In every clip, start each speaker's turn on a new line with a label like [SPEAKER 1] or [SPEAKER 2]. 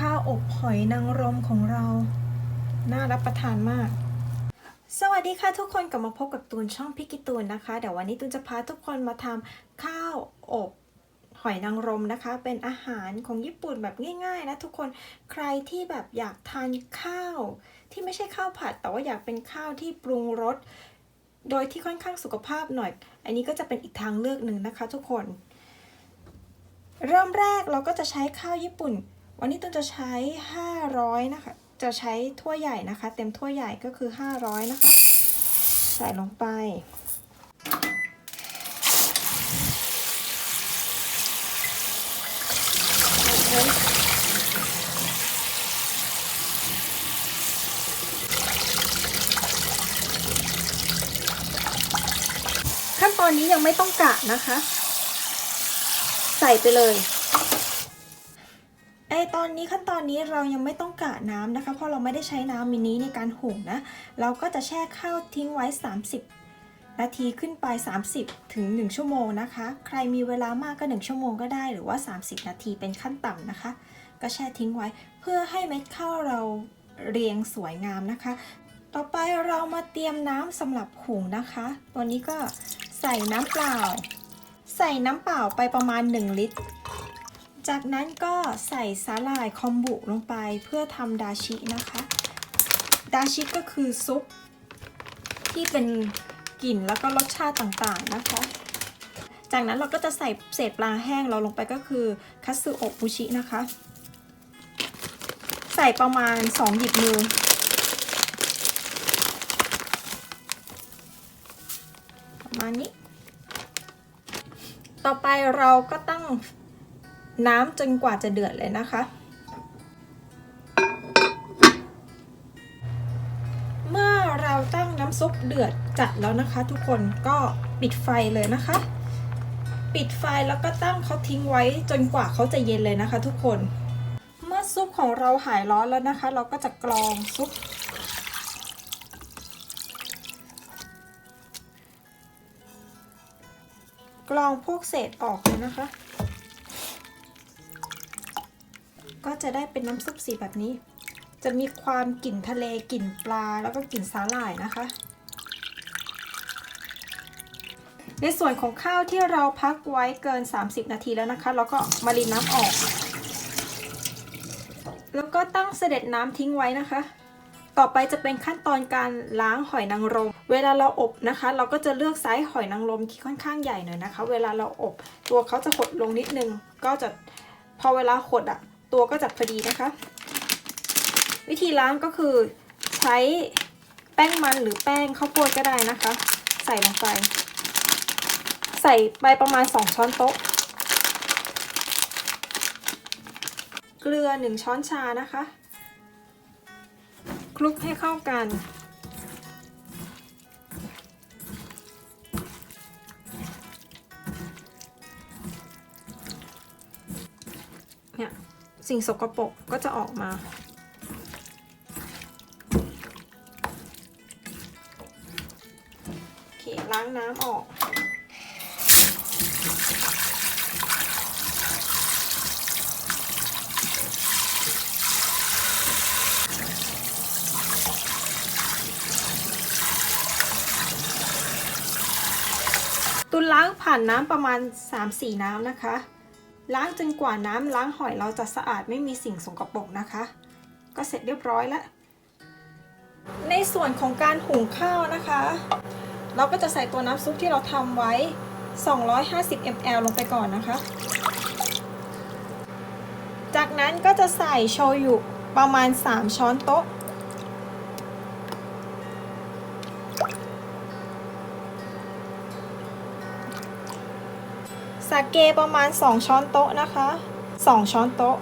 [SPEAKER 1] ข้าวอบหอยนางรมของเรา น่ารับประทานมาก สวัสดีค่ะทุกคนกลับมาพบกับตูนช่องพิกิตูนนะคะ เดี๋ยววันนี้ตูนจะพาทุกคนมาทำข้าวอบหอยนางรมนะคะ เป็นอาหารของญี่ปุ่นแบบง่ายๆนะทุกคนใครที่แบบอยากทานข้าว ที่ไม่ใช่ข้าวผัด แต่ว่าอยากเป็นข้าวที่ปรุงรสโดยที่ค่อนข้างสุขภาพหน่อย อันนี้ก็จะเป็นอีกทางเลือกหนึ่งนะคะ ทุกคน เริ่มแรกเราก็จะใช้ข้าวญี่ปุ่น วันนี้ตูนจะใช้ 500 นะคะ จะใช้ถ้วยใหญ่นะคะ เต็มถ้วยใหญ่ก็คือ 500 นะคะ ใส่ลงไป ขั้นตอนนี้ยังไม่ต้องกะนะคะ ใส่ไปเลยไอตอนนี้ขั้นตอนนี้เรายังไม่ต้องกะน้ำนะคะ เพราะเราไม่ได้ใช้น้ำมินิในการหุงนะ เราก็จะแช่ข้าวทิ้งไว้ 30 นาทีขึ้นไป 30 ถึง 1 ชั่วโมงนะคะ ใครมีเวลามากก็ 1 ชั่วโมงก็ได้หรือว่า 30 นาทีเป็นขั้นต่ำนะคะ ก็แช่ทิ้งไว้เพื่อให้เม็ดข้าวเราเรียงสวยงามนะคะ ต่อไปเรามาเตรียมน้ำสำหรับหุงนะคะ ตัวนี้ก็ใส่น้ำเปล่า ใส่น้ำเปล่าไปประมาณ 1 ลิตร จากนั้นก็ใส่สาหร่ายคอมบุลงไปเพื่อทำดาชินะคะ ดาชิก็คือซุป ที่เป็นกลิ่นแล้วก็รสชาติต่างๆนะคะ จากนั้นเราก็จะใส่เศษปลาแห้งเราลงไปก็คือคัตสึโอะบุชินะคะ ใส่ประมาณ 2 หยิบมือประมาณนี้ ต่อไปเราก็ตั้งน้ำจนกว่าจะเดือดเลยนะคะ เมื่อเราตั้งน้ำซุปเดือดจัดแล้วนะคะ ทุกคนก็ปิดไฟเลยนะคะ ปิดไฟแล้วก็ตั้งเขาทิ้งไว้จนกว่าเขาจะเย็นเลยนะคะ ทุกคน เมื่อซุปของเราหายร้อนแล้วนะคะ เราก็จะกรองซุป กรองพวกเศษออกเลยนะคะ ก็จะได้เป็นน้ำซุปสีแบบนี้ จะมีความกลิ่นทะเลกลิ่นปลาแล้วก็กลิ่นสาหร่ายนะคะ ในส่วนของข้าวที่เราพักไว้เกิน 30 นาทีแล้วนะคะ เราก็มารินน้ำออก แล้วก็ตั้งเสด็จน้ำทิ้งไว้นะคะ ต่อไปจะเป็นขั้นตอนการล้างหอยนางรม เวลาเราอบนะคะ เราก็จะเลือกไซส์หอยนางรมที่ค่อนข้างใหญ่หน่อยนะคะ เวลาเราอบตัวเขาจะหดลงนิดนึง ก็จะพอเวลาหดอะตัวก็จะพอดีนะคะ วิธีล้างก็คือใช้แป้งมันหรือแป้งข้าวโพดก็ได้นะคะ ใส่ลงไป ใส่ไปประมาณ 2 ช้อนโต๊ะ เกลือ 1 ช้อนชานะคะ คลุกให้เข้ากัน สิ่งสกปรกก็จะออกมา โอเค ล้างน้ำออกตุนล้างผ่านน้ำประมาณ 3-4 น้ำนะคะ ล้างจนกว่าน้ำล้างหอยเราจะสะอาดไม่มีสิ่งสกปรกนะคะ ก็เสร็จเรียบร้อยแล้ว ในส่วนของการหุงข้าวนะคะ เราก็จะใส่ตัวน้ำซุปที่เราทำไว้ 250 ml ลงไปก่อนนะคะ จากนั้นก็จะใส่โชยุประมาณ 3 ช้อนโต๊ะ สาเกประมาณ 2 ช้อนโต๊ะนะคะ 2 ช้อนโต๊ะ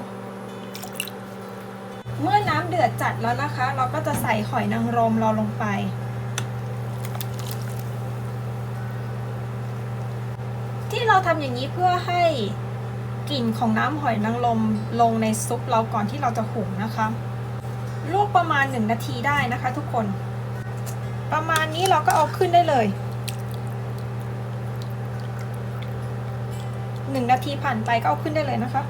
[SPEAKER 1] เมื่อน้ำเดือดจัดแล้วนะคะ เราก็จะใส่หอยนางรมเราลงไป ที่เราทำอย่างนี้เพื่อให้กลิ่นของน้ำหอยนางรมลงในซุปเราก่อนที่เราจะหุงนะคะลวกประมาณ 1 นาทีได้นะคะทุกคน ประมาณนี้เราก็เอาขึ้นได้เลย หนึ่งนาทีผ่านไปก็เอาขึ้นได้เลยนะคะ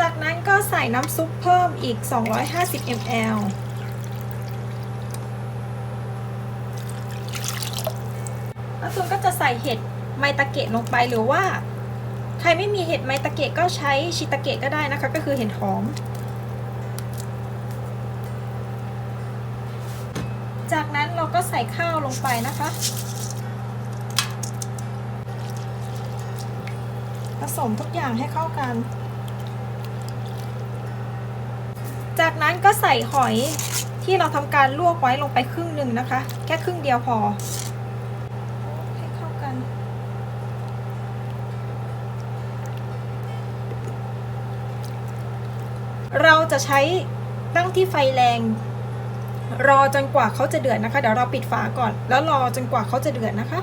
[SPEAKER 1] จากนั้นก็ใส่น้ำซุปเพิ่มอีก 250 ml แล้วตูนก็จะใส่เห็ดไมตะเกะลงไปหรือว่า ครไม่มีเห็ดไมตาเกะก็ใช้ชิตาเกะก็ได้นะคะ ก็คือเห็ดหอม จากนั้นเราก็ใส่ข้าวลงไปนะคะ ผสมทุกอย่างให้เข้ากัน จากนั้นก็ใส่หอยที่เราทำการลวกไว้ลงไปครึ่งหนึ่งนะคะ แค่ครึ่งเดียวพอ ให้เข้ากัน เราจะใช้ตั้งที่ไฟแรง รอจนกว่าเขาจะเดือดนะคะ เดี๋ยวเราปิดฝาก่อน แล้วรอจนกว่าเขาจะเดือดนะคะ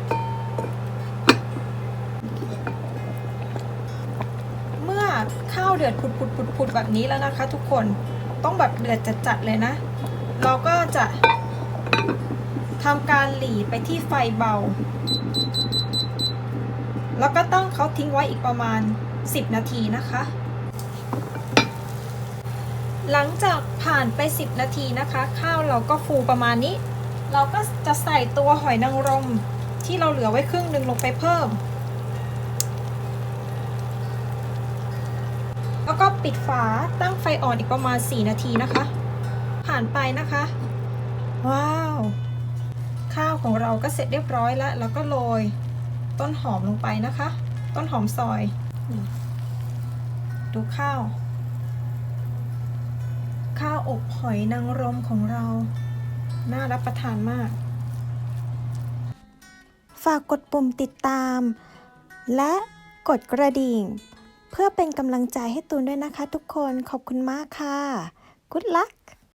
[SPEAKER 1] เมื่อข้าวเดือดผุดๆๆๆแบบนี้แล้วนะคะ ทุกคนต้องแบบเดือดจัดๆเลยนะ เราก็จะทำการหลีไปที่ไฟเบา แล้วก็ตั้งเขาทิ้งไว้อีกประมาณ 10 นาทีนะคะ หลังจากผ่านไป 10 นาทีนะคะ ข้าวเราก็ฟูประมาณนี้ เราก็จะใส่ตัวหอยนางรมที่เราเหลือไว้ครึ่งหนึ่งลงไปเพิ่ม แล้วก็ปิดฝาตั้งไฟอ่อนอีกประมาณ 4 นาทีนะคะ ผ่านไปนะคะ ว้าว ข้าวของเราก็เสร็จเรียบร้อยแล้ว แล้วก็โรยต้นหอมลงไปนะคะ ต้นหอมซอย ดูข้าว ข้าวอบหอยนางรมของเรา น่ารับประทานมาก
[SPEAKER 2] ฝากกดปุ่มติดตาม และกดกระดิ่ง เพื่อเป็นกำลังใจให้ตูนด้วยนะคะทุกคนขอบคุณมากค่ะ Good luck